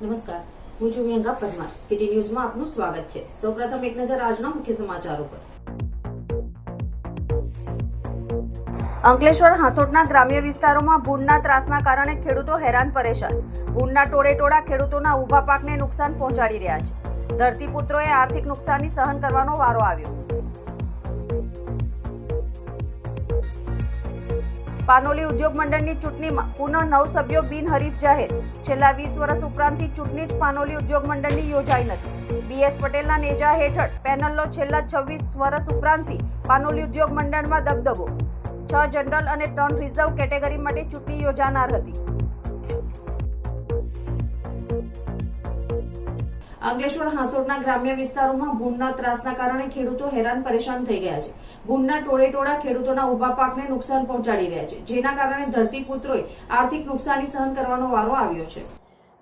નમસ્કાર. હું છું વિહંગા પરમાર. સિટી ન્યૂઝમાં આપનું સ્વાગત છે. સૌપ્રથમ એક નજર આજના મુખ્ય સમાચારો પર. અંકલેશ્વર હાંસોટના ગ્રામ્ય વિસ્તારોમાં ભૂંડના ત્રાસના કારણે ખેડૂતો હેરાન પરેશાન. ભૂંડના ટોળે ટોળા ખેડૂતોના ઊભા પાકને નુકસાન પહોંચાડી રહ્યા છે. ધરતીપુત્રોએ આર્થિક નુકસાની સહન કરવાનો વારો આવ્યો. પાનોલી ઉદ્યોગ મંડળની ચૂંટણીમાં પુનઃ નવ સભ્યો બિનહરીફ જાહેર. છેલ્લા વીસ વર્ષ ઉપરાંતથી ચૂંટણી જ પાનોલી ઉદ્યોગ મંડળની યોજાઈ નથી. બીએસ પટેલના નેજા હેઠળ પેનલનો છેલ્લા છવ્વીસ વર્ષ ઉપરાંતથી પાનોલી ઉદ્યોગ મંડળમાં દબદબો. છ જનરલ અને ત્રણ રિઝર્વ કેટેગરી માટે ચૂંટણી યોજાનાર હતી. અંકલેશ્વર હાંસોડના ગ્રામ્ય વિસ્તારોમાં ભૂંડના ત્રાસના કારણે ખેડૂતો હેરાન પરેશાન થઈ ગયા છે. ભૂંડના ટોળે ટોળા ખેડૂતોના ઊભા પાકને નુકસાન પહોંચાડી રહ્યા છે, જેના કારણે ધરતીપુત્રોએ આર્થિક નુકસાની સહન કરવાનો વારો આવ્યો છે.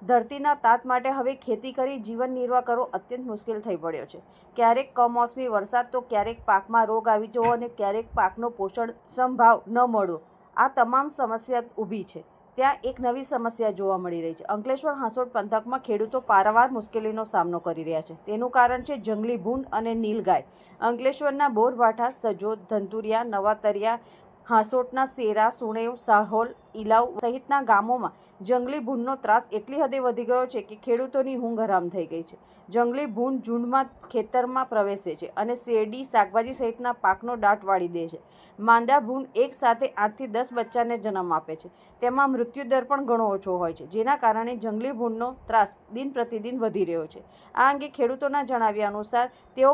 ધરતીના તાત માટે હવે ખેતી કરી જીવન નિર્વાહ કરવો અત્યંત મુશ્કેલ થઈ પડ્યો છે. ક્યારેક કમોસમી વરસાદ તો ક્યારેક પાકમાં રોગ આવી જવો અને ક્યારેક પાકનો પોષણ સંભાવ ન મળવો. આ તમામ સમસ્યા ઊભી છે. ત્યાં એક નવી સમસ્યા જોવા મળી રહી છે. અંકલેશ્વર હાંસોડ પંથકમાં ખેડૂતો પારાવાર મુશ્કેલીનો સામનો કરી રહ્યા છે. તેનું કારણ છે જંગલી ભૂંડ અને નીલગાય. અંકલેશ્વરના બોરભાઠા, સજોદ, ધંતુરિયા, નવાતરિયા હાંસોટના સેરા, સુણેવ, સાહોલ ઇલાવ સહિતના ગામોમાં જંગલી ભૂંડનો ત્રાસ એટલી હદે વધી ગયો છે કે ખેડૂતોની ઊંઘ હરામ થઈ ગઈ છે. જંગલી ભૂંડ ઝૂંડમાં ખેતરમાં પ્રવેશે છે અને શેરડી શાકભાજી સહિતના પાકનો દાટ વાળી દે છે. માંદા ભૂંડ એક સાથે આઠથી દસ બચ્ચાને જન્મ આપે છે. તેમાં મૃત્યુદર પણ ઘણો ઓછો હોય છે, જેના કારણે જંગલી ભૂંડનો ત્રાસ દિન પ્રતિદિન વધી રહ્યો છે. આ અંગે ખેડૂતોના જણાવ્યા અનુસાર, તેઓ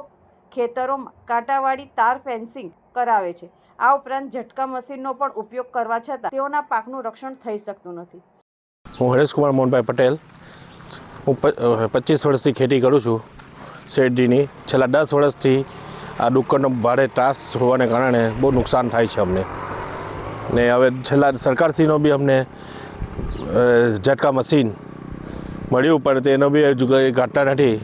ખેતરોમાં કાંટાવાળી તાર ફેન્સિંગ કરાવે છે. આ ઉપરાંત ઝટકા મશીનનો પણ ઉપયોગ કરવા છતાં તેઓના પાકનું રક્ષણ થઈ શકતું નથી. હું હરેશકુમાર મોહનભાઈ પટેલ. હું પચીસ વર્ષથી ખેતી કરું છું. શેરડીની છેલ્લા દસ વર્ષથી આ ડુક્કરનો ભારે ત્રાસ હોવાને કારણે બહુ નુકસાન થાય છે અમને. ને હવે છેલ્લા સરકારશ્રીનો બી અમને ઝટકા મશીન મળ્યું, પણ તેનો બી કંઈ ઘટતા નથી.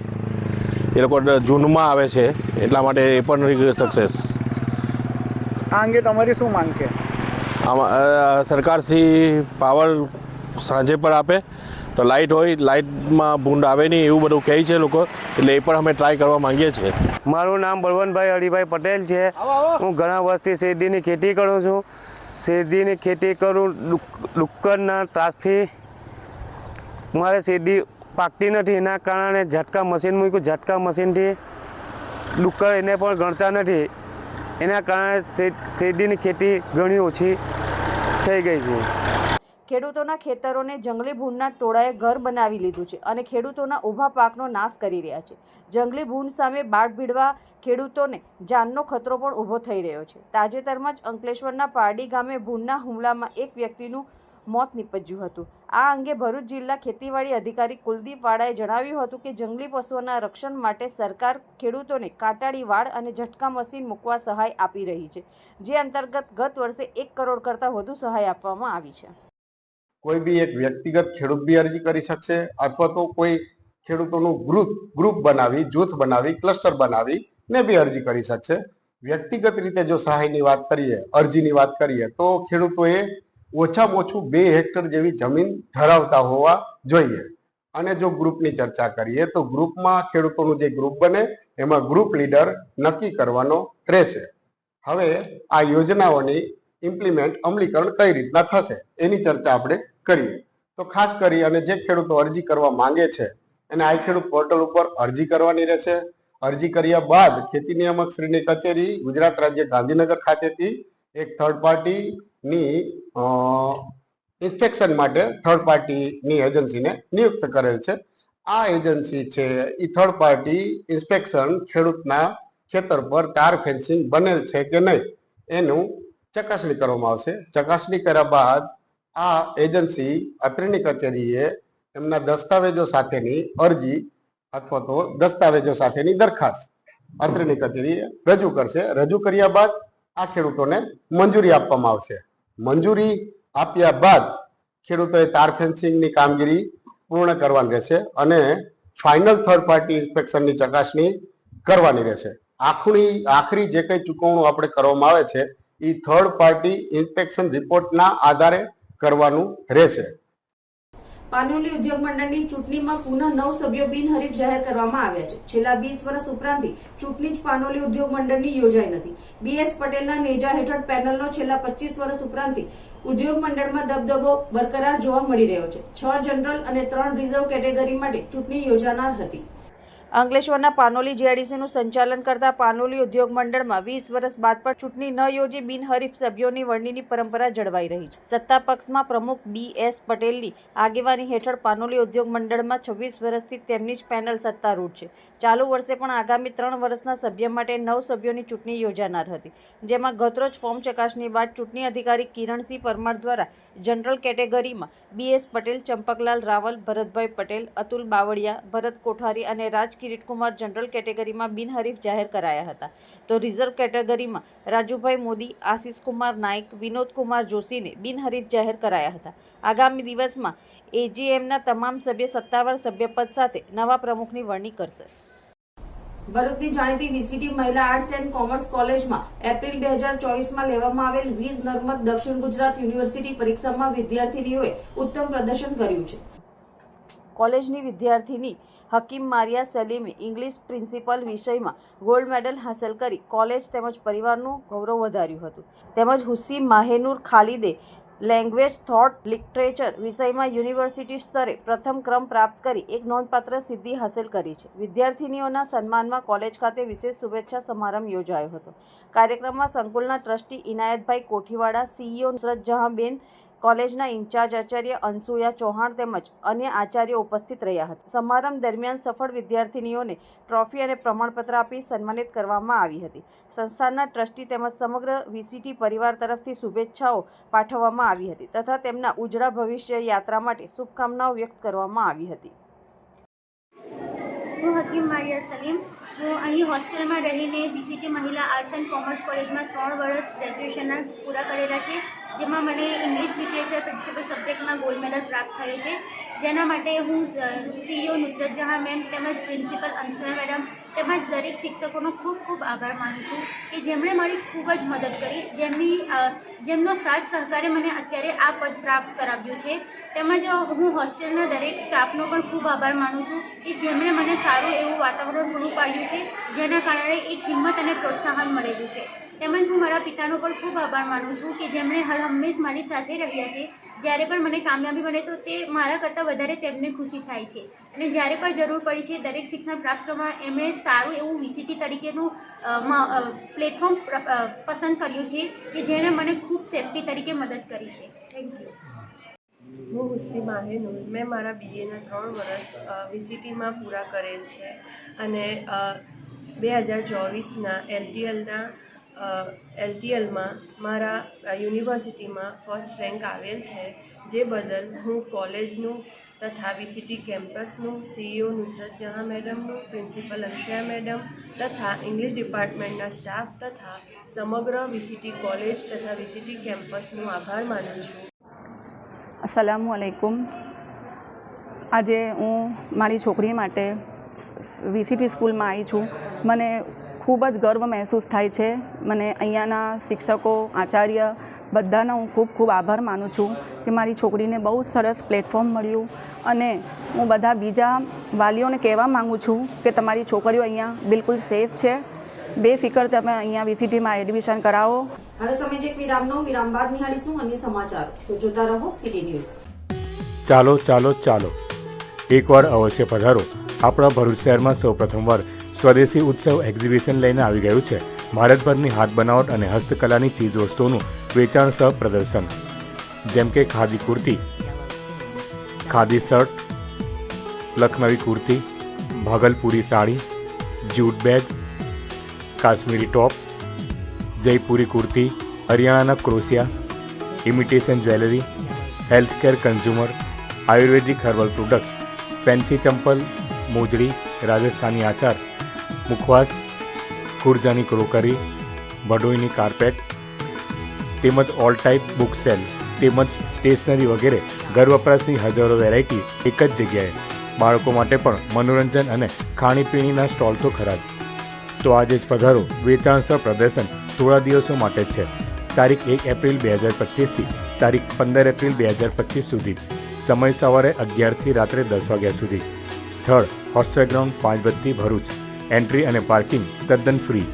એ લોકો જૂનમાં આવે છે, એટલા માટે એ પણ સક્સેસ આ અંગે તમારી શું માંગ છે? સરકારશ્રી પાવર સાંજે પણ આપે તો લાઇટ હોય લાઇટમાં ભૂંડ આવે નહીં એવું બધું કહે છે લોકો એટલે એ પણ અમે ટ્રાય કરવા માંગીએ છીએ. મારું નામ બળવંતભાઈ હરિભાઈ પટેલ છે. હું ઘણા વર્ષથી શેરડીની ખેતી કરું છું. શેરડીની ખેતી કરું ડુક- ડુક્કરના ત્રાસથી. મારે શેરડી પાકતી નથી એના કારણે ઝટકા મશીન મૂક્યું ઝટકા મશીનથી ડુક્કર એને પણ ગણતા નથી. એના કારણે શેરડીની ખેતી ઘણી ઓછી થઈ ગઈ છે. ખેડૂતોના ખેતરોને જંગલી ભૂનના ટોળાએ ઘર બનાવી લીધું છે અને ખેડૂતોના ઊભા પાકનો નાશ કરી રહ્યા છે. જંગલી ભૂન સામે બાળ ભીડવા ખેડૂતોને જાનનો ખતરો પણ ઊભો થઈ રહ્યો છે. તાજેતરમાં જ અંકલેશ્વરના પારડી ગામે ભૂનના હુમલામાં એક વ્યક્તિનું મોત નીપજ્યું હતું. આ અંગે ભરૂચ જિલ્લા ખેતીવાડી અધિકારી કુલદીપ વાળાએ જણાવ્યું હતું કે જંગલી પશુઓના રક્ષણ માટે સરકાર ખેડૂતોને કાંટાળી વાડ અને ઝટકા મશીન મૂકવા સહાય આપી રહી છે. જે અંતર્ગત ગત વર્ષે એક કરોડ કરતાં વધુ સહાય આપવામાં આવી છે. કોઈ બી એક વ્યક્તિગત ખેડૂત બી અરજી કરી શકશે અથવા તો કોઈ ખેડૂતોનું ગ્રુપ ગ્રુપ બનાવી, જૂથ બનાવી, ક્લસ્ટર બનાવી ને બી અરજી કરી શકશે. વ્યક્તિગત રીતે જો સહાયની વાત કરીએ, અરજીની વાત કરીએ, તો ખેડૂતોએ ઓછામાં ઓછું બે હેક્ટર જેવી જમીન ધરાવતા હોવા જોઈએ. અને જો ગ્રુપની ચર્ચા કરીએ તો ગ્રુપમાં ખેડૂતોનું જે ગ્રુપ બને એમાં ગ્રુપ લીડર નક્કી કરવાનો રહેશે. હવે આ યોજનાઓની ઇમ્પ્લિમેન્ટ અમલીકરણ કઈ રીતના થશે એની ચર્ચા આપણે કરીએ. તો ખાસ કરી અને જે ખેડૂતો અરજી કરવા માંગે છે એને આઈ ખેડૂત પોર્ટલ ઉપર અરજી કરવાની રહેશે. અરજી કર્યા બાદ ખેતી નિયામક શ્રીની કચેરી ગુજરાત રાજ્ય ગાંધીનગર ખાતેથી એક થર્ડ પાર્ટીની ઇન્સ્પેક્શન માટે થર્ડ પાર્ટીની એજન્સીને નિયુક્ત કરેલ છે. આ એજન્સી છે એ થર્ડ પાર્ટી ઇન્સ્પેક્શન ખેડૂતના ખેતર પર તાર ફેન્સિંગ બનેલ છે કે નહીં, એનું ચકાસણી કરવામાં આવશે. ચકાસણી કર્યા બાદ આ એજન્સી અત્રેની કચેરીએ એમના દસ્તાવેજો સાથેની અરજી અથવા તો દસ્તાવેજો સાથેની દરખાસ્ત અત્રેની કચેરીએ રજૂ કરશે. રજૂ કર્યા બાદ આ ખેડૂતોને મંજૂરી આપવામાં આવશે. મંજૂરી આપ્યા બાદ ખેડૂતોએ તાર ફેન્સિંગની કામગીરી પૂર્ણ કરવાની રહેશે અને ફાઇનલ થર્ડ પાર્ટી ઇન્સ્પેક્શનની ચકાસણી કરવાની રહેશે. આખરી આખરી જે કંઈ ચૂકવણું આપણે કરવામાં આવે છે એ થર્ડ પાર્ટી ઇન્સ્પેક્શન રિપોર્ટના આધારે કરવાનું રહેશે. પાનોલી ઉદ્યોગ મંડળની ચૂંટણીમાં પુનઃ નવ સભ્યો બિનહરીફ જાહેર કરવામાં આવ્યા છે. છેલ્લા વીસ વર્ષ ઉપરાંતથી ચૂંટણી જ પાનોલી ઉદ્યોગ મંડળની યોજાઈ નથી. બીએસ પટેલના નેજા હેઠળ પેનલનો છેલ્લા પચીસ વર્ષ ઉપરાંતથી ઉદ્યોગ મંડળમાં દબદબો બરકરાર જોવા મળી રહ્યો છે. છ જનરલ અને ત્રણ રિઝર્વ કેટેગરી માટે ચૂંટણી યોજાનાર હતી. અંકલેશ્વરના પાનોલી જીઆઈડીસીનું સંચાલન કરતા પાનોલી ઉદ્યોગ મંડળમાં વીસ વર્ષ બાદ પણ ચૂંટણી ન યોજી બિનહરીફ સભ્યોની વરણીની પરંપરા જળવાઈ રહી છે. સત્તા પક્ષમાં પ્રમુખ બી એસ પટેલની આગેવાની હેઠળ પાનોલી ઉદ્યોગ મંડળમાં છવ્વીસ વર્ષથી તેમની જ પેનલ સત્તારૂઢ છે. ચાલુ વર્ષે પણ આગામી ત્રણ વર્ષના સભ્ય માટે નવ સભ્યોની ચૂંટણી યોજાનાર હતી. જેમાં ગતરોજ ફોર્મ ચકાસણી બાદ ચૂંટણી અધિકારી કિરણસિંહ પરમાર દ્વારા જનરલ કેટેગરીમાં બી એસ પટેલ, ચંપકલાલ રાવલ, ભરતભાઈ પટેલ, અતુલ બાવળિયા, ભરત કોઠારી અને રાજ કિરીટકુમાર જનરલ કેટેગરીમાં બિનહરીફ જાહેર કરાયા હતા. તો રિઝર્વ કેટેગરીમાં રાજુભાઈ મોદી આશિષ કુમાર નાઇક, વિનોદકુમાર જોશીને બિનહરીફ જાહેર કરાયા હતા. આગામી દિવસમાં એજીએમના તમામ સભ્ય સત્તાવાર સભ્યપદ સાથે નવા પ્રમુખની વરણી કરશે. ભરૂચની જાણીતી વીસીટી મહિલા આર્ટસ એન્ડ કોમર્સ કોલેજમાં એપ્રિલ બે હજાર ચોવીસમાં લેવામાં આવેલ વીર નર્મદ દક્ષિણ ગુજરાત યુનિવર્સિટી પરીક્ષામાં વિદ્યાર્થીનીઓએ ઉત્તમ પ્રદર્શન કર્યું છે. કોલેજની વિદ્યાર્થીની હકીમ મારિયા સલીમે ઇંગ્લિશ પ્રિન્સિપલ વિષયમાં ગોલ્ડ મેડલ હાંસલ કરી કોલેજ તેમજ પરિવારનું ગૌરવ વધાર્યું હતું. તેમજ હુસી માહેનુર ખાલિદે લેંગ્વેજ, થોટ, લિટરેચર વિષયમાં યુનિવર્સિટી સ્તરે પ્રથમ ક્રમ પ્રાપ્ત કરી એક નોંધપાત્ર સિદ્ધિ હાંસલ કરી છે. વિદ્યાર્થીનીઓના સન્માનમાં કોલેજ ખાતે વિશેષ શુભેચ્છા સમારંભ યોજાયો હતો. કાર્યક્રમમાં સંકુલના ટ્રસ્ટી ઇનાયતભાઈ કોઠીવાડા, સીઈઓ નુસરત જહાંબેન કોલેજના ઇન્ચાર્જ આચાર્ય અંસુયા ચૌહાણ તેમજ અન્ય આચાર્યો ઉપસ્થિત રહ્યા હતા. સમારંભ દરમિયાન સફળ વિદ્યાર્થીનીઓને ટ્રોફી અને પ્રમાણપત્ર આપી સન્માનિત કરવામાં આવી હતી. સંસ્થાના ટ્રસ્ટી તેમજ સમગ્ર વીસીટી પરિવાર તરફથી શુભેચ્છાઓ પાઠવવામાં આવી હતી તથા તેમના ઉજળા ભવિષ્ય યાત્રા માટે શુભકામનાઓ વ્યક્ત કરવામાં આવી હતી. હું હકીમ મારિયા સલીમ. હું અહીં હોસ્ટેલમાં રહીને બીસીટી મહિલા આર્ટ્સ એન્ડ કોમર્સ કોલેજમાં ત્રણ વર્ષ ગ્રેજ્યુએશનના પૂરા કરેલા છે, જેમાં મને ઇંગ્લિશ લિટરેચર પ્રિન્સિપલ સબ્જેક્ટમાં ગોલ્ડ મેડલ પ્રાપ્ત થયો છે. જેના માટે હું સીઈઓ નુસરત જહાં મેમ તેમજ પ્રિન્સિપલ અંશુયા મેડમ તેમજ દરેક શિક્ષકોનો ખૂબ ખૂબ આભાર માનું છું કે જેમણે મારી ખૂબ જ મદદ કરી, જેમની જેમનો સાથ સહકારે મને અત્યારે આ પદ પ્રાપ્ત કરાવ્યું છે. તેમજ હું હોસ્ટેલના દરેક સ્ટાફનો પણ ખૂબ આભાર માનું છું કે જેમણે મને સારું એવું વાતાવરણ પૂરું પાડ્યું છે, જેના કારણે એક હિંમત અને પ્રોત્સાહન મળેલું છે. તેમજ હું મારા પિતાનો પણ ખૂબ આભાર માનું છું કે જેમણે હર હંમેશ મારી સાથે રહ્યા છે જ્યારે પણ મને કામયાબી મળે તો તે મારા કરતાં વધારે તેમને ખુશી થાય છે. અને જ્યારે પણ જરૂર પડી છે દરેક શિક્ષણ પ્રાપ્ત કરવા, એમણે સારું એવું વીસીટી તરીકેનું પ્લેટફોર્મ પસંદ કર્યું છે કે જેણે મને ખૂબ સેફટી તરીકે મદદ કરી છે. થેન્ક યુ હું હુસ્સી માહેનુર મેં મારા બીએના ત્રણ વર્ષ વીસીટીમાં પૂરા કરેલ છે. અને બે હજાર ચોવીસના એલટીએલના એલટીએલમાં મારા યુનિવર્સિટીમાં ફર્સ્ટ રેન્ક આવેલ છે, જે બદલ હું કોલેજનું તથા વીસીટી કેમ્પસનું સીઈઓ નુસરત જહાં મેડમનું, પ્રિન્સિપલ અક્ષયા મેડમ તથા ઇંગ્લિશ ડિપાર્ટમેન્ટના સ્ટાફ તથા સમગ્ર વીસીટી કોલેજ તથા વીસીટી કેમ્પસનો આભાર માનું છું. અસલામુ આલેકુમ આજે હું મારી છોકરી માટે વીસીટી સ્કૂલમાં આવી છું. મને ખૂબ જ ગર્વ મહેસૂસ થાય છે. મને અહીંયાના શિક્ષકો આચાર્ય બધાનો હું ખૂબ ખૂબ આભાર માનું છું કે મારી છોકરીને બહુ સરસ પ્લેટફોર્મ મળ્યું અને હું બધા બીજા વાલીઓને કહેવા માગું છું કે તમારી છોકરીઓ અહીંયા બિલકુલ સેફ છે. બેફિકર તમે અહીંયા વીસીટીમાં એડમિશન કરાવો. હવે સમય છે વિરામનો. વિરામ બાદ નિહાળીશું અન્ય સમાચાર. તો જોતા રહો સિટી ન્યૂઝ ચાલો ચાલો ચાલો. એકવાર અવશ્ય પધારો. આપણા ભરૂચ શહેરમાં સૌપ્રથમવાર પ્રથમવાર સ્વદેશી ઉત્સવ એક્ઝિબિશન લઈને આવી ગયું છે. ભારતભરની હાથ બનાવટ અને હસ્તકલાની ચીજવસ્તુઓનું વેચાણ સહ પ્રદર્શન જેમ કે khadi kurti, khadi shirt, Lucknowi kurti, Bhagalpuri sari jute bag, Kashmiri top, Jaipuri kurti, હરિયાણાના ક્રોસિયા imitation jewellery healthcare consumer ayurvedic herbal products fancy chappal, મોજડી, Rajasthani આચાર મુખવાસ ખુરજાની ક્રોકરી, ભડોઈની કાર્પેટ, તેમજ ઓલ ટાઈપ બુક સેલ તેમજ સ્ટેશનરી વગેરે ઘર વપરાશની હજારો વેરાયટી એક જ જગ્યાએ. બાળકો માટે પણ મનોરંજન અને ખાણીપીણીના સ્ટોલ તો ખરા જ. તો આજે જ પધારો વેચાણ સહ પ્રદર્શન થોડા દિવસો માટે છે. તારીખ એક એપ્રિલ બે હજાર પચીસથી તારીખ પંદર એપ્રિલ બે હજાર પચીસ સુધી. સમય સવારે અગિયારથી રાત્રે દસ વાગ્યા સુધી. સ્થળ hostel ground Panch Batti Bharuch. Entry અને પાર્કિંગ તદ્દન ફ્રી.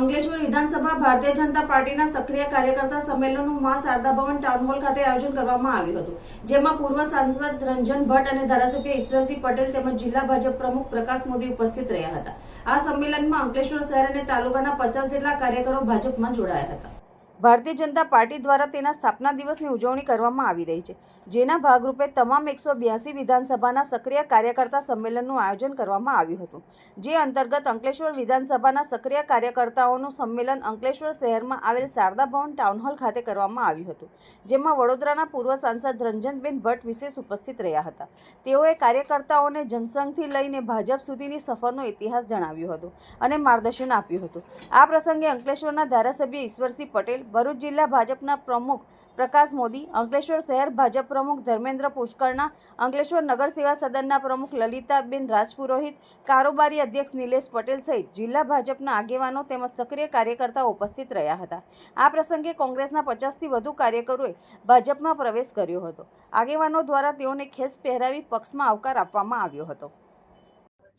અંકલેશ્વર વિધાનસભા ભારતીય જનતા પાર્ટીના સક્રિય કાર્યકર્તા સંમેલનનું મા શારદા ભવન ટાઉન હોલ ખાતે આયોજન કરવામાં આવ્યું હતું, જેમાં પૂર્વ સાંસદ રંજન ભટ્ટ અને ધારાસભ્ય ઈશ્વરસિંહ પટેલ તેમજ જિલ્લા ભાજપ પ્રમુખ પ્રકાશ મોદી ઉપસ્થિત રહ્યા હતા. આ સંમેલનમાં અંકલેશ્વર શહેર અને તાલુકાના પચાસ જેટલા કાર્યકરો ભાજપમાં જોડાયા હતા. ભારતીય જનતા પાર્ટી દ્વારા તેના સ્થાપના દિવસની ઉજવણી કરવામાં આવી રહી છે, જેના ભાગરૂપે તમામ એકસો બ્યાસી વિધાનસભાના સક્રિય કાર્યકર્તા સંમેલનનું આયોજન કરવામાં આવ્યું હતું, જે અંતર્ગત અંકલેશ્વર વિધાનસભાના સક્રિય કાર્યકર્તાઓનું સંમેલન અંકલેશ્વર શહેરમાં આવેલ શારદા ભવન ટાઉન હોલ ખાતે કરવામાં આવ્યું હતું, જેમાં વડોદરાના પૂર્વ સાંસદ રંજનબેન ભટ્ટ વિશેષ ઉપસ્થિત રહ્યા હતા. તેઓએ કાર્યકર્તાઓને જનસંઘથી લઈને ભાજપ સુધીની સફરનો ઇતિહાસ જણાવ્યો હતો અને માર્ગદર્શન આપ્યું હતું. આ પ્રસંગે અંકલેશ્વરના ધારાસભ્ય ઈશ્વરસિંહ પટેલ ભરૂચ જિલ્લા ભાજપના પ્રમુખ પ્રકાશ મોદી, અંકલેશ્વર શહેર ભાજપ પ્રમુખ ધર્મેન્દ્ર પુષ્કરના, અંકલેશ્વર નગર સદનના પ્રમુખ લલિતાબેન રાજપુરોહિત, કારોબારી અધ્યક્ષ નિલેશ પટેલ સહિત જિલ્લા ભાજપના આગેવાનો તેમજ સક્રિય કાર્યકર્તાઓ ઉપસ્થિત રહ્યા હતા. આ પ્રસંગે કોંગ્રેસના પચાસથી વધુ કાર્યકરોએ ભાજપમાં પ્રવેશ કર્યો હતો. આગેવાનો દ્વારા તેઓને ખેસ પહેરાવી પક્ષમાં આવકાર આપવામાં આવ્યો હતો.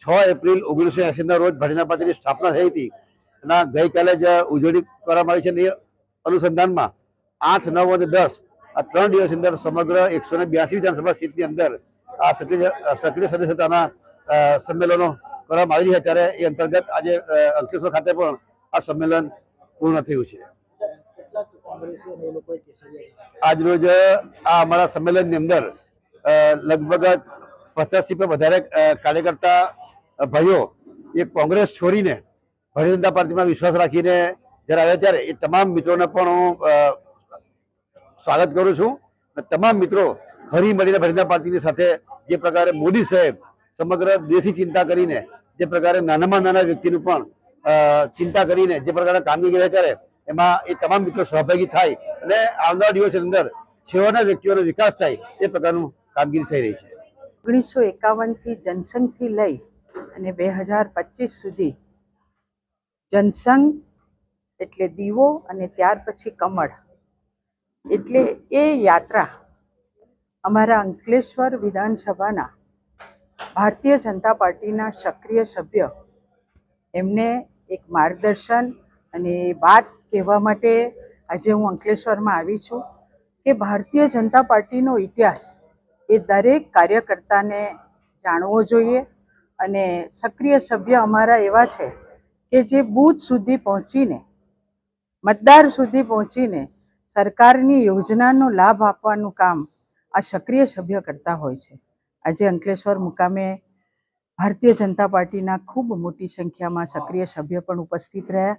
છ એપ્રિલ ઓગણીસો એસીના રોજ જનતા પાર્ટીની સ્થાપના થઈ હતી. અને ગઈકાલે જ ઉજવણી કરવામાં આવી છે અનુસંધાનમાં આઠ, નવ અને દસ આ ત્રણ દિવસની અંદર સમગ્ર એકસો ને બ્યાસી વિધાનસભા સીટની અંદર આ સક્રિય સક્રિય સદસ્યતાના સંમેલનો કરવામાં આવી રહ્યા ત્યારે એ અંતર્ગત આજે અંકલેશ્વર ખાતે પણ આ સંમેલન પૂર્ણ થયું છે. આજરોજ આ અમારા સંમેલનની અંદર લગભગ પચાસથી પણ વધારે કાર્યકર્તા ભાઈઓ એ કોંગ્રેસ છોડીને ભારતીય જનતા પાર્ટીમાં વિશ્વાસ રાખીને જ્યારે આવ્યા ત્યારે એ તમામ મિત્રોને પણ હું સ્વાગત કરું છું. અને તમામ મિત્રો હરી મળીને જનતા પાર્ટીની સાથે જે પ્રકારે મોદી સાહેબ સમગ્ર દેશી ચિંતા કરીને, જે પ્રકારે નાનામાં નાના વ્યક્તિનું પણ ચિંતા કરીને જે પ્રકારે કામગીરી કર્યા ત્યારે એમાં એ તમામ મિત્રો સહભાગી થાય અને આવનારા દિવસની અંદર સેવાના વ્યક્તિઓનો વિકાસ થાય એ પ્રકારનું કામગીરી થઈ રહી છે. ઓગણીસો એકાવનથી જનસંઘથી લઈ અને બે હજાર પચીસ સુધી જનસંઘ એટલે દીવો અને ત્યાર પછી કમળ. એટલે એ યાત્રા અમારા અંકલેશ્વર વિધાનસભાના ભારતીય જનતા પાર્ટીના સક્રિય સભ્ય એમને એક માર્ગદર્શન અને વાત કહેવા માટે આજે હું અંકલેશ્વરમાં આવી છું કે ભારતીય જનતા પાર્ટીનો ઇતિહાસ એ દરેક કાર્યકર્તાને જાણવો જોઈએ અને સક્રિય સભ્ય અમારા એવા છે કે જે બૂથ સુધી પહોંચીને મતદાર સુધી પહોંચીને સરકારની યોજનાનો લાભ આપવાનું કામ આ સક્રિય સભ્ય કરતા હોય છે. આજે અંકલેશ્વર મુકામે ભારતીય જનતા પાર્ટીના ખૂબ મોટી સંખ્યામાં સક્રિય સભ્ય પણ ઉપસ્થિત રહ્યા.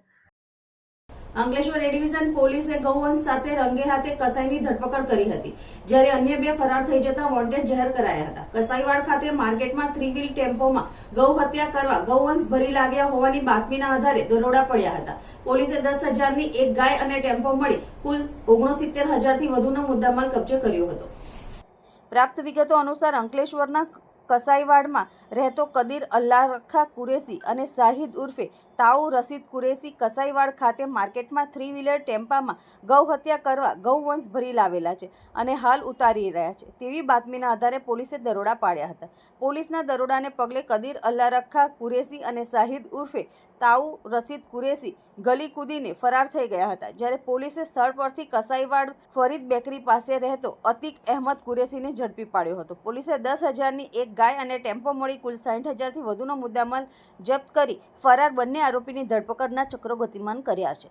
અંકલેશ્વર એ ડિવિઝન પોલીસે ગૌવંશ સાથે રંગે હાથે કસાઈની ધરપકડ કરી હતી. જ્યારે અન્ય બે ફરાર થઈ જતા વોન્ટેડ જાહેર કરાયા હતા. કસાઈવાડ ખાતે માર્કેટમાં થ્રી વ્હીલ ટેમ્પોમાં ગૌ હત્યા કરવા ગૌવંશ ભરી લાવ્યા હોવાની બાતમીના આધારે દરોડા પડ્યા હતા. પોલીસે દસ હજારની એક ગાય અને ટેમ્પો મળી કુલ ઓગણસિત્તેર હજારથી વધુનો મુદ્દામાલ કબજે કર્યો હતો. પ્રાપ્ત વિગતો અનુસાર અંકલેશ્વરના કસાઈવાડમાં રહેતો કદીર અલ્લારખા કુરેશી અને શાહિદ ઉર્ફે તાઉ રસીદ કુરેશી કસાઈવાડ ખાતે માર્કેટમાં થ્રી વ્હીલર ટેમ્પામાં ગૌ હત્યા કરવા ગૌવંશ ભરી લાવેલા છે અને હાલ ઉતારી રહ્યા છે. તેવી બાતમીના આધારે પોલીસે દરોડા પાડ્યા હતા. પોલીસના દરોડાને પગલે કદીર અલ્લારખા કુરેશી અને શાહિદ ઉર્ફે તાઉ રસીદ કુરેશી ગલી કૂદીને ફરાર થઈ ગયા હતા. જ્યારે પોલીસે સ્થળ પરથી કસાઈવાડ ફરીદ બેકરી પાસે રહેતો અતિક અહેમદ કુરેશીને ઝડપી પાડ્યો હતો. પોલીસે દસ હજારની એક ગાય અને ટેમ્પો મળી કુલ સાઠ હજારથી વધુનો મુદ્દામાલ જપ્ત કરી ફરાર બંને આરોપીની ધરપકડના ચક્રો ગતિમાન કર્યા છે.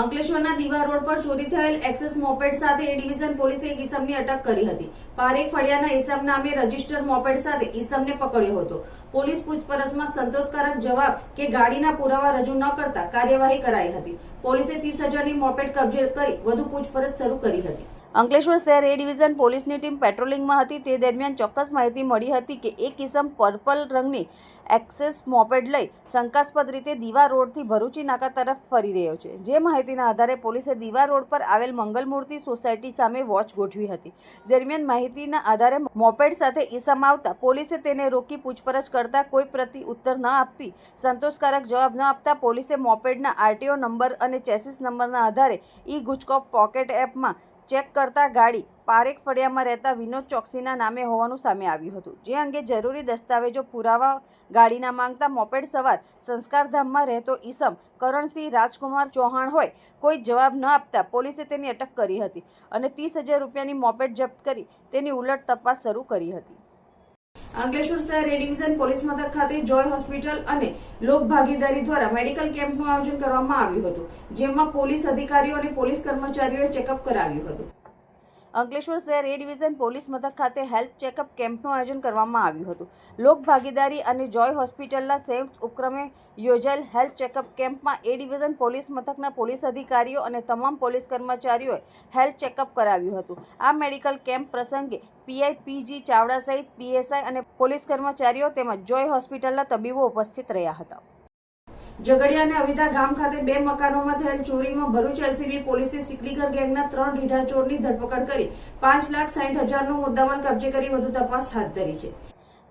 અંકલેશ્વરના દીવા રોડ પર ચોરી થયેલ એક્સેસ મોપેડ સાથે એ ડિવિઝન પોલીસે એક ઈસમની અટક કરી હતી. પારેખ ફળિયાના ઈસમ નામે રજિસ્ટર મોપેડ સાથે ઈસમને પકડ્યો હતો. પોલીસ પૂછપરછમાં સંતોષકારક જવાબ કે ગાડીના પુરાવા રજૂ ન કરતા કાર્યવાહી કરાઈ હતી. પોલીસે ત્રીસ હજારની મોપેડ કબજે કરી વધુ પૂછપરછ શરૂ કરી હતી. અંકલેશ્વર શહેર એ ડિવિઝન પોલીસની ટીમ પેટ્રોલિંગમાં હતી. તે દરમિયાન ચોક્કસ માહિતી મળી હતી કે એક કિસમ પર્પલ રંગની એક્સેસ મોપેડ લઈ શંકાસ્પદ રીતે દીવા રોડથી ભરૂચી નાકા તરફ ફરી રહ્યો છે. જે માહિતીના આધારે પોલીસે દીવા રોડ પર આવેલ મંગલમૂર્તિ સોસાયટી સામે વોચ ગોઠવી હતી. દરમિયાન માહિતીના આધારે મોપેડ સાથે ઈસમ આવતા પોલીસે તેને રોકી પૂછપરછ કરતા કોઈ પ્રતિ ઉત્તર ન આપી સંતોષકારક જવાબ ન આપતા પોલીસે મોપેડના આરટીઓ નંબર અને ચેસિસ નંબરના આધારે ઈ ગુજકોપ પોકેટ એપમાં ચેક કરતા ગાડી પારેખ ફળિયામાં રહેતા વિનોદ ચોકસીના નામે હોવાનું સામે આવ્યું હતું. જે અંગે જરૂરી દસ્તાવેજો પુરાવા ગાડીના માંગતા મોપેડ સવાર સંસ્કારધામમાં રહેતો ઈસમ કરણસિંહ રાજકુમાર ચૌહાણ હોય કોઈ જવાબ ન આપતા પોલીસે તેની અટક કરી હતી અને ત્રીસ હજાર રૂપિયાની મોપેડ જપ્ત કરી તેની ઉલટ તપાસ શરૂ કરી હતી. અંકલેશ્વર શહેર એ ડિવિઝન પોલીસ મથક ખાતે જોય હોસ્પિટલ અને લોક ભાગીદારી દ્વારા મેડિકલ કેમ્પનું આયોજન કરવામાં આવ્યું હતું, જેમાં પોલીસ અધિકારીઓ અને પોલીસ કર્મચારીઓએ ચેકઅપ કરાવ્યું હતું. અંકલેશ્વર શહેર એ ડિવિઝન પોલીસ મથક ખાતે હેલ્થ ચેકઅપ કેમ્પનું આયોજન કરવામાં આવ્યું હતું. લોક ભાગીદારી અને જોય હોસ્પિટલના સંયુક્ત ઉપક્રમે યોજાયેલ હેલ્થ ચેકઅપ કેમ્પમાં એ ડિવિઝન પોલીસ મથકના પોલીસ અધિકારીઓ અને તમામ પોલીસ કર્મચારીઓએ હેલ્થ ચેકઅપ કરાવ્યું હતું. આ મેડિકલ કેમ્પ પ્રસંગે પીઆઈ પીજી ચાવડા સહિત પીએસઆઈ અને પોલીસ કર્મચારીઓ તેમજ જોય હોસ્પિટલના તબીબો ઉપસ્થિત રહ્યા હતા. ઝઘડિયા અને અવિધા ગામ ખાતે બે મકાનોમાં થયેલ ચોરીમાં ભરૂચ એલસીબી પોલીસે સિકલીગર ગેંગના ત્રણ રીઢા ચોરની ધરપકડ કરી પાંચ લાખ સાઈઠ હજારનો મુદ્દામાલ કબજે કરી વધુ તપાસ હાથ ધરી છે.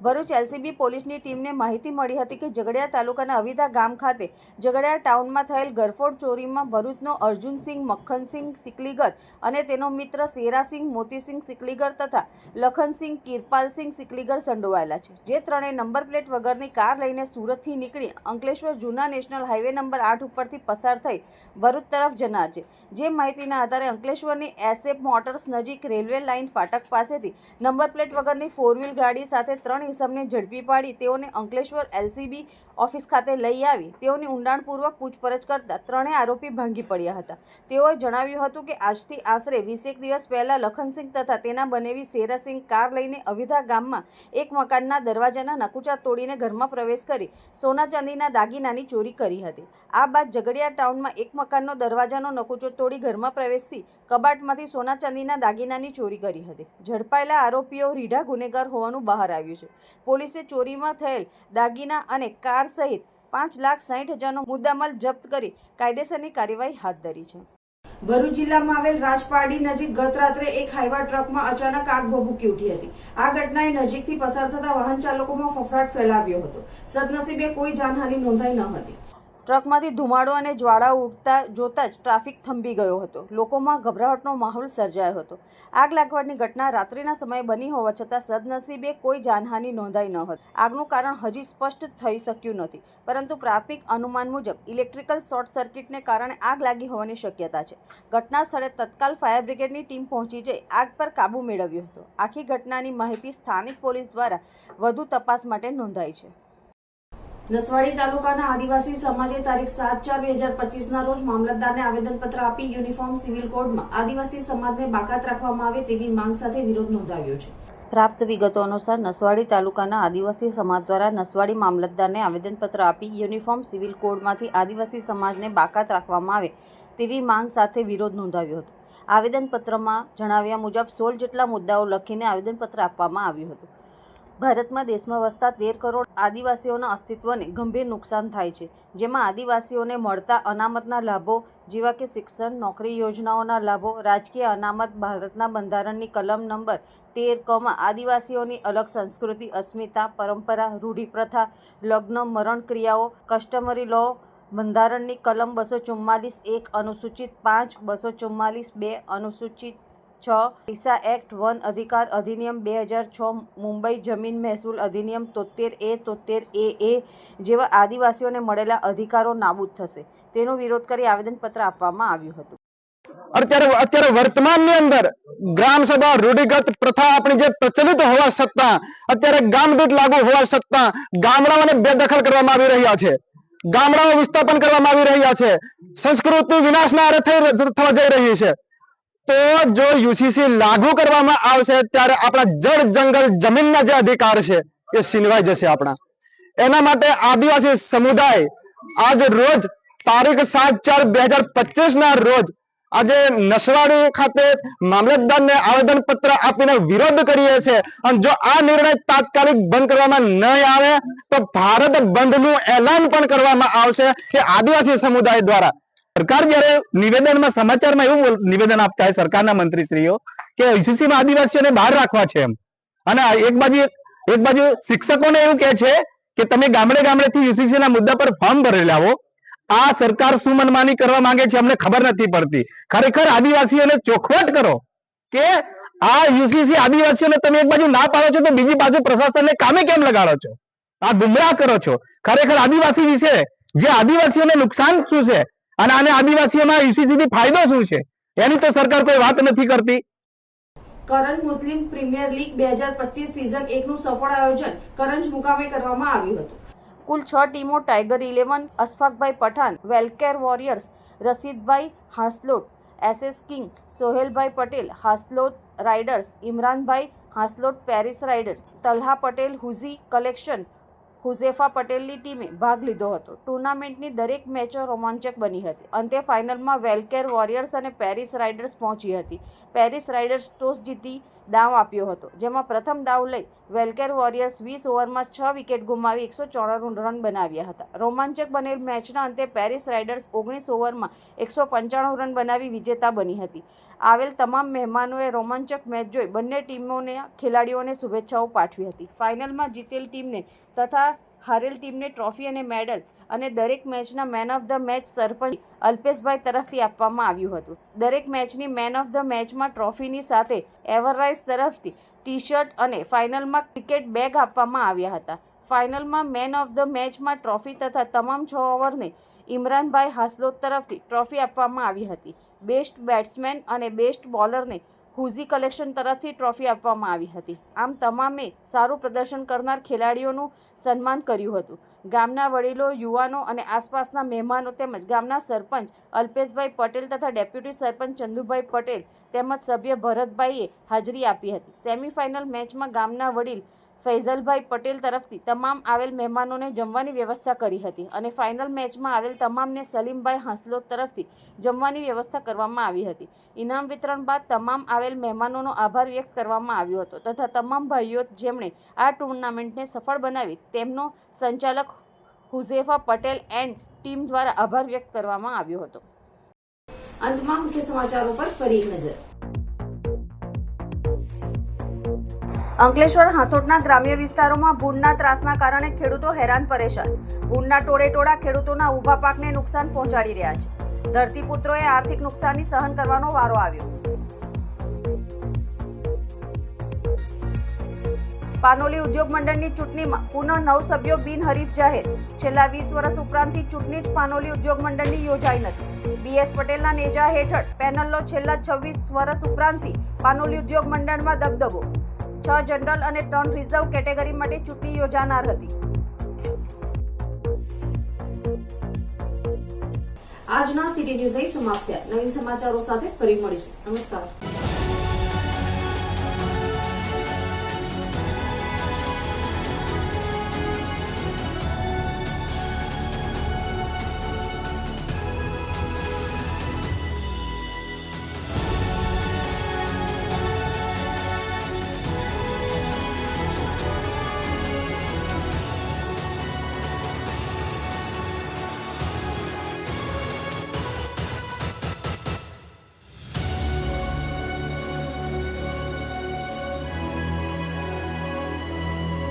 ભરૂચ એલસીબી પોલીસની ટીમને માહિતી મળી હતી કે ઝઘડિયા તાલુકાના અવિધા ગામ ખાતે ઝઘડિયા ટાઉનમાં થયેલ ગરફોડ ચોરીમાં ભરૂચનો અર્જુનસિંહ, મક્ખનસિંહ સિકલીગર અને તેનો મિત્ર શેરાસિંહ મોતીસિંહ સિકલીગર તથા લખનસિંહ, કિરપાલસિંહ સિકલીગર સંડોવાયેલા છે. જે ત્રણેય નંબર પ્લેટ વગરની કાર લઈને સુરતથી નીકળી અંકલેશ્વર જૂના નેશનલ હાઈવે નંબર આઠ ઉપરથી પસાર થઈ ભરૂચ તરફ જનાર છે. જે માહિતીના આધારે અંકલેશ્વરની એસએફ મોટર્સ નજીક રેલવે લાઇન ફાટક પાસેથી નંબર પ્લેટ વગરની ફોર વ્હીલ ગાડી સાથે ત્રણ ઇસમને ઝડપી પાડી તેઓને અંકલેશ્વર એલસીબી ઓફિસ ખાતે લઈ આવી. તેઓની ઊંડાણપૂર્વક પૂછપરછ કરતા ત્રણેય આરોપી ભાંગી પડ્યા હતા. તેઓએ જણાવ્યું હતું કે આજથી આશરે વીસેક દિવસ પહેલાં લખનસિંહ તથા તેના બનેવી શેરાસિંહ કાર લઈને અવિધા ગામમાં એક મકાનના દરવાજાના નકુચા તોડીને ઘરમાં પ્રવેશ કરી સોના ચાંદીના દાગીનાની ચોરી કરી હતી. આ બાદ ઝઘડિયા ટાઉનમાં એક મકાનનો દરવાજાનો નકુચો તોડી ઘરમાં પ્રવેશી કબાટમાંથી સોના ચાંદીના દાગીનાની ચોરી કરી હતી. ઝડપાયેલા આરોપીઓ રીઢા ગુનેગાર હોવાનું બહાર આવ્યું છે. પોલીસે ચોરીમાં થયેલ દાગીના અને કાર સહિત પાંચ લાખ સાઠ હજારનો મુદ્દામાલ જપ્ત કરી કાયદેસરની કાર્યવાહી હાથ ધરી છે. ભરૂચ જિલ્લામાં આવેલ રાજપારડી નજીક ગત રાત્રે એક હાઈવા ટ્રકમાં અચાનક આગ ભભૂકી ઉઠી હતી. આ ઘટનાએ નજીકથી પસાર થતા વાહન ચાલકોમાં ફફડાટ ફેલાવ્યો હતો. સદનસીબે કોઈ જાનહાનિ નોંધાઈ ન હતી. ટ્રકમાંથી ધુમાડો અને જ્વાળા ઉઠતા જોતા જ ટ્રાફિક થંભી ગયો હતો. લોકોમાં ગભરાટનો માહોલ સર્જાયો હતો. આગ લાગવાની ઘટના રાત્રિના સમયે બની હોવા છતાં સદનસીબે કોઈ જાનહાનિ નોંધાઈ ન હતી. આગનું કારણ હજી સ્પષ્ટ થઈ શક્યું નથી, પરંતુ પ્રાથમિક અનુમાન મુજબ ઇલેક્ટ્રિકલ શોર્ટ સર્કિટને કારણે આગ લાગી હોવાની શક્યતા છે. ઘટના સ્થળે તત્કાલ ફાયર બ્રિગેડની ટીમ પહોંચી જઈ આગ પર કાબૂ મેળવ્યો હતો. આખી ઘટનાની માહિતી સ્થાનિક પોલીસ દ્વારા વધુ તપાસ માટે નોંધાઈ છે. નસવાડી તાલુકાના આદિવાસી સમાજે તારીખ સાત ચાર બે હજાર પચીસના રોજ મામલતદારને આવેદનપત્ર આપી યુનિફોર્મ સિવિલ કોડમાં આદિવાસી સમાજને બાકાત રાખવામાં આવે તેવી માંગ સાથે વિરોધ નોંધાવ્યો છે. પ્રાપ્ત વિગતો અનુસાર નસવાડી તાલુકાના આદિવાસી સમાજ દ્વારા નસવાડી મામલતદારને આવેદનપત્ર આપી યુનિફોર્મ સિવિલ કોડમાંથી આદિવાસી સમાજને બાકાત રાખવામાં આવે તેવી માંગ સાથે વિરોધ નોંધાવ્યો હતો. આવેદનપત્રમાં જણાવ્યા મુજબ સોળ જેટલા મુદ્દાઓ લખીને આવેદનપત્ર આપવામાં આવ્યું હતું. ભારતમાં દેશમાં વસતા તેર કરોડ આદિવાસીઓના અસ્તિત્વને ગંભીર નુકસાન થાય છે. જેમાં આદિવાસીઓને મળતા અનામતના લાભો, જેવા કે શિક્ષણ, નોકરી યોજનાઓના લાભો, રાજકીય અનામત, ભારતના બંધારણની કલમ નંબર તેર કમાં આદિવાસીઓની અલગ સંસ્કૃતિ, અસ્મિતા, પરંપરા, રૂઢિપ્રથા, લગ્ન, મરણ ક્રિયાઓ, કસ્ટમરી લો, બંધારણની કલમ બસો ચુમ્માલીસ એક અનુસૂચિત પાંચ, બસો ચુમ્માલીસ બે અનુસૂચિત છ પૈસા એક્ટ વન અધિકાર અધિનિયમ બે હજાર છ, મુંબઈ જમીન મહેસૂલ અધિનિયમ તોતેર એ તોતેર એ એ જેવા આદિવાસીઓને મળેલા અધિકારો નાબૂદ થશે. તેનો વિરોધ કરી આવેદનપત્ર આપવામાં આવ્યું હતું. અત્યારે અત્યારે વર્તમાનની અંદર ગ્રામ સભા રૂઢિગત પ્રથા આપણી જે પ્રચલિત હોવા છતાં, અત્યારે ગામદૂત લાગુ હોવા છતાં ગામડાઓને બેદખલ કરવામાં આવી રહ્યા છે. ગામડાઓ વિસ્થાપન કરવામાં આવી રહ્યા છે. સંસ્કૃતિ વિનાશના આરે થવા જઈ રહી છે. તો જો યુસીસી લાગુ કરવામાં આવશે, ત્યારે આપણા જળ જંગલ જમીનના જે અધિકાર છે, એ છીનવાઈ જશે આપણા. એના માટે આદિવાસી સમુદાય આજ રોજ તારીખ સાત ચાર બે હજાર પચીસ ના રોજ આજે નસવાડી ખાતે મામલતદારને આવેદન પત્ર આપીને વિરોધ કરીએ છીએ અને જો આ નિર્ણય તાત્કાલિક બંધ કરવામાં ન આવે, તો ભારત બંધનું એલાન પણ કરવામાં આવશે કે આદિવાસી સમુદાય દ્વારા. સરકાર જયારે નિવેદનમાં સમાચારમાં એવું નિવેદન આપતા હોય સરકારના મંત્રીશ્રીઓ કે ICC આદિવાસીઓને બહાર રાખવા છે એમ. અને એક બાજુ એક બાજુ શિક્ષકોને એવું કહે છે કે તમે ગામડે ગામડેથી યુસીસીના મુદ્દા પર ફોર્મ ભરી લાવો આ સરકાર શું મનમાની કરવા માંગે છે અમને ખબર નથી પડતી. ખરેખર આદિવાસીઓને ચોખવટ કરો કે આ યુસીસી આદિવાસીઓને તમે એક બાજુ ના પાડો છો તો બીજી બાજુ પ્રશાસનને કામે કેમ લગાડો છો? આ ગુમરાહ કરો છો. ખરેખર આદિવાસી વિશે જે આદિવાસીઓને નુકસાન શું છે? અને આને આદિવાસીઓમાં યુસીસી થી ફાયદો શું છે? એની તો સરકાર કોઈ વાત નથી કરતી. કરંજ મુસ્લિમ પ્રીમિયર લીગ બે હજાર પચીસ સિઝન એકનું સફળ આયોજન કરંજ મુકામે કરવામાં આવ્યું હતું. કુલ છ ટીમો tiger eleven Ashfaqbhai Pathan welcare warriors Rasidbhai Hansalot SS king Sohelbhai Patel Hansalot riders Imranbhai Hansalot Paris riders Talha Patel Huzi collection Huzefa પટેલની ટીમે ભાગ લીધો હતો. ટુર્નામેન્ટની દરેક મેચો રોમાંચક બની હતી. અંતે ફાઇનલમાં વેલકેર વોરિયર્સ અને પેરિસ રાઇડર્સ પહોંચી હતી. પેરિસ રાઇડર્સ ટોસ જીતી દાવ આપ્યો હતો, જેમાં પ્રથમ દાવ લઈ વેલકેર વોરિયર્સ વીસ ઓવરમાં છ વિકેટ ગુમાવી એકસો ચોરાણું રન બનાવ્યા હતા. રોમાંચક બનેલ મેચના અંતે પેરિસ રાઇડર્સ ઓગણીસ ઓવરમાં એકસો પંચાણું રન બનાવી વિજેતા બની હતી. આવેલ તમામ મહેમાનોએ રોમાંચક મેચ જોઈ બંને ટીમોને, ખેલાડીઓને શુભેચ્છાઓ પાઠવી હતી. ફાઇનલમાં જીતેલ ટીમને તથા હારેલ ટીમને ટ્રોફી અને મેડલ અને દરેક મેચના man of the match sarpanch Alpeshbhai તરફથી આપવામાં આવ્યું હતું. દરેક મેચની મેન ઓફ ધ મેચમાં ટ્રોફીની સાથે એવરરાઇઝ તરફથી ટી શર્ટ અને ફાઇનલમાં ક્રિકેટ બેગ આપવામાં આવ્યા હતા. ફાઇનલમાં મેન ઓફ ધ મેચમાં ટ્રોફી તથા તમામ છ ઓવરને ઇમરાનભાઈ હાસલોત તરફથી ટ્રોફી આપવામાં આવી હતી. બેસ્ટ બેટ્સમેન અને બેસ્ટ બોલરને હુઝી કલેક્શન તરફથી ટ્રોફી આપવામાં આવી હતી. આમ તમામે સારું પ્રદર્શન કરનાર ખેલાડીઓનું સન્માન કર્યું હતું. ગામના વડીલો, યુવાનો અને આસપાસના મહેમાનો તેમજ ગામના સરપંચ અલ્પેશભાઈ પટેલ તથા ડેપ્યુટી સરપંચ ચંદુભાઈ પટેલ તેમજ સભ્ય ભરતભાઈએ હાજરી આપી હતી. સેમિફાઇનલ મેચમાં ગામના વડીલ ફૈઝલભાઈ પટેલ તરફથી તમામ આવેલ મહેમાનોને જમવાની વ્યવસ્થા કરી હતી અને ફાઇનલ મેચમાં આવેલ તમામને સલીમભાઈ હાંસલોત તરફથી જમવાની વ્યવસ્થા કરવામાં આવી હતી. ઇનામ વિતરણ બાદ તમામ આવેલ મહેમાનોનો આભાર વ્યક્ત કરવામાં આવ્યો હતો તથા તમામ ભાઈઓ જેમણે આ ટુર્નામેન્ટને સફળ બનાવી તેમનો સંચાલક હુઝેફા પટેલ એન્ડ ટીમ દ્વારા આભાર વ્યક્ત કરવામાં આવ્યો હતો. અંતમાં મુખ્ય સમાચારો પર ફરી નજર. અંકલેશ્વર હાંસોટના ગ્રામ્ય વિસ્તારોમાં ભૂંડના ત્રાસના કારણે ખેડૂતો હેરાન પરેશાન. ભૂંડના ટોળે ટોળા ખેડૂતોના ઊભા પાકને નુકસાન પહોંચાડી રહ્યા છે. ધરતીપુત્રોએ આર્થિક નુકસાની સહન કરવાનો વારો આવ્યો. પાનોલી ઉદ્યોગ મંડળની ચૂંટણીમાં પુનઃ નવ સભ્યો બિનહરીફ જાહેર. છેલ્લા વીસ વર્ષ ઉપરાંતથી ચૂંટણી જ પાનોલી ઉદ્યોગ મંડળની યોજાઈ નથી. બીએસ પટેલના નેજા હેઠળ પેનલનો છેલ્લા છવ્વીસ વર્ષ ઉપરાંતથી પાનોલી ઉદ્યોગ મંડળમાં દબદબો. છ જનરલ અને ત્રણ રિઝર્વ કેટેગરી માટે ચૂંટણી યોજાનાર હતી. આજના સિટી ન્યૂઝ અહીં સમાપ્ત થયા. નવીન સમાચારો સાથે ફરી મળીશું. નમસ્કાર.